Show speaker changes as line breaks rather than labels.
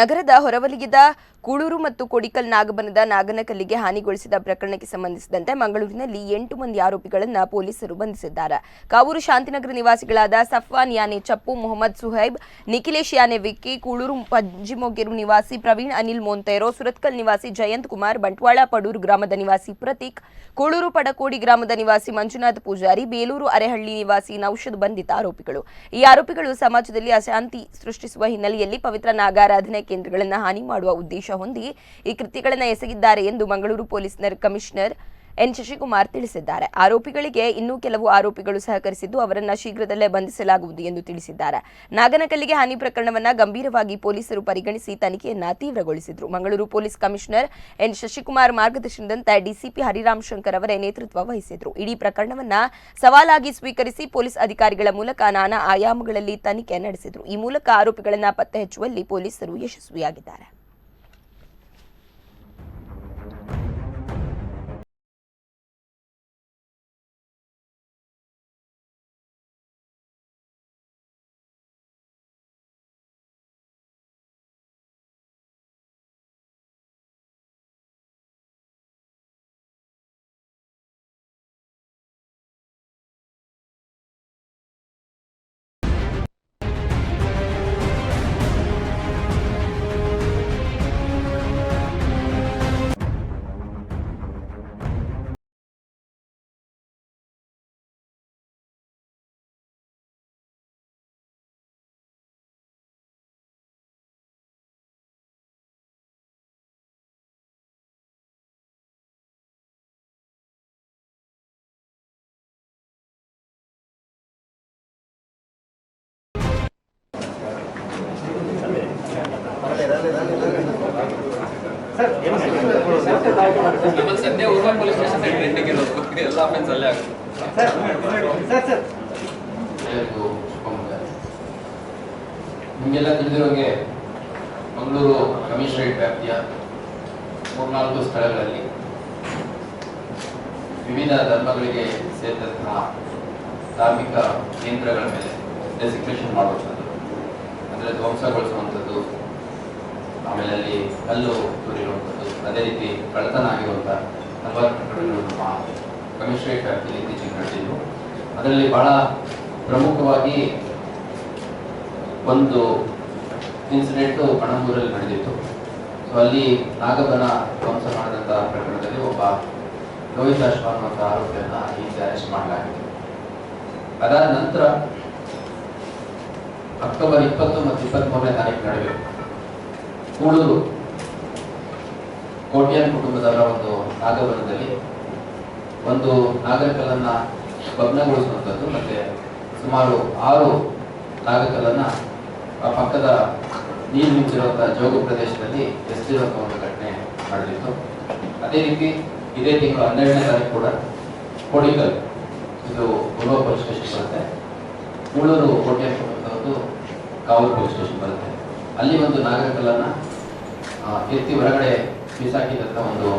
ನಗರದ ಹೊರವಲಯದ ಕೂಳೂರು ಮತ್ತು ಕೊಡಿಕಲ್ ನಾಗಬನದ ನಾಗನಕಲ್ಲಿಗೆ ಹಾನಿಗೊಳಿಸಿದ ಪ್ರಕರಣಕ್ಕೆ ಸಂಬಂಧಿಸಿದಂತೆ ಮಂಗಳೂರಿನಲ್ಲಿ ಎಂಟು ಮಂದಿ ಆರೋಪಿಗಳನ್ನು ಪೊಲೀಸರು ಬಂಧಿಸಿದ್ದಾರೆ. ಕಾವೂರು ಶಾಂತಿನಗರ ನಿವಾಸಿಗಳಾದ ಸಫ್ವಾನ್ ಯಾನೆ, ಚಪ್ಪು, ಮೊಹಮ್ಮದ್ ಸುಹೈಬ್, ನಿಖಿಲೇಶ್ ಯಾನೆ, ವಿಕ್ಕಿ, ಕೂಳೂರು ಪಂಜಿಮೊಗ್ಗೆರು ನಿವಾಸಿ ಪ್ರವೀಣ್, ಅನಿಲ್ ಮೊಂತೈರೋ, ಸುರತ್ಕಲ್ ನಿವಾಸಿ ಜಯಂತ್ ಕುಮಾರ್, ಬಂಟ್ವಾಳ ಪಡೂರು ಗ್ರಾಮದ ನಿವಾಸಿ ಪ್ರತೀಕ್, ಕೂಳೂರು ಪಡಕೋಡಿ ಗ್ರಾಮದ ನಿವಾಸಿ ಮಂಜುನಾಥ್ ಪೂಜಾರಿ, ಬೇಲೂರು ಅರೆಹಳ್ಳಿ ನಿವಾಸಿ ನೌಷದ್ ಬಂಧಿತ ಆರೋಪಿಗಳು. ಈ ಆರೋಪಿಗಳು ಸಮಾಜದಲ್ಲಿ ಅಶಾಂತಿ ಸೃಷ್ಟಿಸುವ ಹಿನ್ನೆಲೆಯಲ್ಲಿ ಪವಿತ್ರ ನಾಗಾರಾಧನೆ ಕೇಂದ್ರಗಳನ್ನು ಹಾನಿ ಮಾಡುವ ಉದ್ದೇಶ ಹೊಂದಿ ಈ ಕೃತ್ಯಗಳನ್ನು ಎಸಗಿದ್ದಾರೆ ಎಂದು Mangaluru police commissioner N Shashikumar ತಿಳಿಸಿದ್ದಾರೆ. ಆರೋಪಿಗಳಿಗೆ ಇನ್ನೂ ಕೆಲವು ಆರೋಪಿಗಳು ಸಹಕರಿಸಿದ್ದು ಅವರನ್ನ ಶೀಘ್ರದಲ್ಲೇ ಬಂಧಿಸಲಾಗುವುದು ಎಂದು ತಿಳಿಸಿದ್ದಾರೆ. ನಾಗನಕಲ್ಲಿಗೆ ಹಾನಿ ಪ್ರಕರಣವನ್ನ ಗಂಭೀರವಾಗಿ ಪೊಲೀಸರು ಪರಿಗಣಿಸಿ ತನಿಖೆಯನ್ನ ತೀವ್ರಗೊಳಿಸಿದ್ರು. Mangaluru police commissioner N Shashikumar ಮಾರ್ಗದರ್ಶನದಂತೆ DCP Hariram Shankar ಅವರೇ ನೇತೃತ್ವ ವಹಿಸಿದ್ರು. ಇಡೀ ಪ್ರಕರಣವನ್ನ ಸವಾಲಾಗಿ ಸ್ವೀಕರಿಸಿ ಪೊಲೀಸ್ ಅಧಿಕಾರಿಗಳ ಮೂಲಕ ನಾನಾ ಆಯಾಮಗಳಲ್ಲಿ ತನಿಖೆ ನಡೆಸಿದ್ರು. ಈ ಮೂಲಕ ಆರೋಪಿಗಳನ್ನ ಪತ್ತೆ ಹಚ್ಚುವಲ್ಲಿ ಪೊಲೀಸರು ಯಶಸ್ವಿಯಾಗಿದ್ದಾರೆ.
ನಮ್ಮಲ್ಲಿ
ನಿಮಗೆಲ್ಲ ತಿಳಿದಿರೋಂಗೆ ಮಂಗಳೂರು ಕಮಿಷನರೇಟ್ ವ್ಯಾಪ್ತಿಯ ಮೂರ್ನಾಲ್ಕು ಸ್ಥಳಗಳಲ್ಲಿ ವಿವಿಧ ಧರ್ಮಗಳಿಗೆ ಸೇರಿದಂತಹ ಧಾರ್ಮಿಕ ಕೇಂದ್ರಗಳ ಮೇಲೆ ಡೆಸಿಗ್ನೇಷನ್ ಮಾಡುವಂಥದ್ದು, ಅಂದರೆ ಧ್ವಂಸಗೊಳಿಸುವಂಥದ್ದು ಆಮೇಲೆ ಅಲ್ಲಿ ಕಲ್ಲು ತೂರಿರುವಂಥದ್ದು ಅದೇ ರೀತಿ ಕಳ್ಳತನ ಆಗಿರುವಂಥ ಹಲವಾರು ಪ್ರಕರಣಗಳು ನಮ್ಮ ಇತ್ತೀಚೆಗೆ ನಡೆದಿದ್ದು, ಅದರಲ್ಲಿ ಬಹಳ ಪ್ರಮುಖವಾಗಿ ಒಂದು ಇನ್ಸಿಡೆಂಟು ಪಣಂಬೂರಲ್ಲಿ ನಡೆದಿತ್ತು. ಸೊ ಅಲ್ಲಿ ನಾಗಬನ ಧ್ವಂಸ ಮಾಡಿದಂಥ ಪ್ರಕರಣದಲ್ಲಿ ಒಬ್ಬ ಕವಿತಾ ಅಶ್ವ ಅಂತ ಆರೋಪಿಯನ್ನ ಈಗ ಅರೆಸ್ಟ್ ಮಾಡಲಾಗಿದೆ. ಅದಾದ ನಂತರ ಅಕ್ಟೋಬರ್ ಇಪ್ಪತ್ತು ಮತ್ತು ಇಪ್ಪತ್ತ್ಮೂರನೇ ತಾರೀಕು ನಡುವೆ ಕೂಳೂರು ಕೋಟ್ಯಾನ್ ಕುಟುಂಬದವರ ಒಂದು ಆಗಮನದಲ್ಲಿ ಒಂದು ನಾಗರಿಕಲನ್ನ ಭಗ್ನಗೊಳಿಸುವಂಥದ್ದು ಮತ್ತೆ ಸುಮಾರು ಆರು ನಾಗಕಲ್ಲನ್ನ ಆ ಪಕ್ಕದ ನೀರು ನಿಂತಿರುವಂತಹ ಜೋಗ ಪ್ರದೇಶದಲ್ಲಿ ಎಸ್ತಿರುವಂತಹ ಒಂದು ಘಟನೆ ಮಾಡಲಿತ್ತು. ಅದೇ ರೀತಿ ಇದೇ ತಿಂಗಳು ಹನ್ನೆರಡನೇ ತಾರೀಕು ಕೂಡ ಕೋಡಿಕಲ್ ಇದು ಪೊಲೀಸ್ ಸ್ಟೇಷನ್ ಬರುತ್ತೆ. ಮೂಳೂರು ಕೋಟೆ ಕುಟುಂಬದವ್ರದ್ದು ಕಾವೂರು ಪೊಲೀಸ್ ಸ್ಟೇಷನ್ ಬರುತ್ತೆ. ಅಲ್ಲಿ ಒಂದು ನಾಗರಿಕಲನ್ನ ಆ, ಎತ್ತಿ ಹೊರಗಡೆ ಬಿಸಾಕಿದಂತ ಒಂದು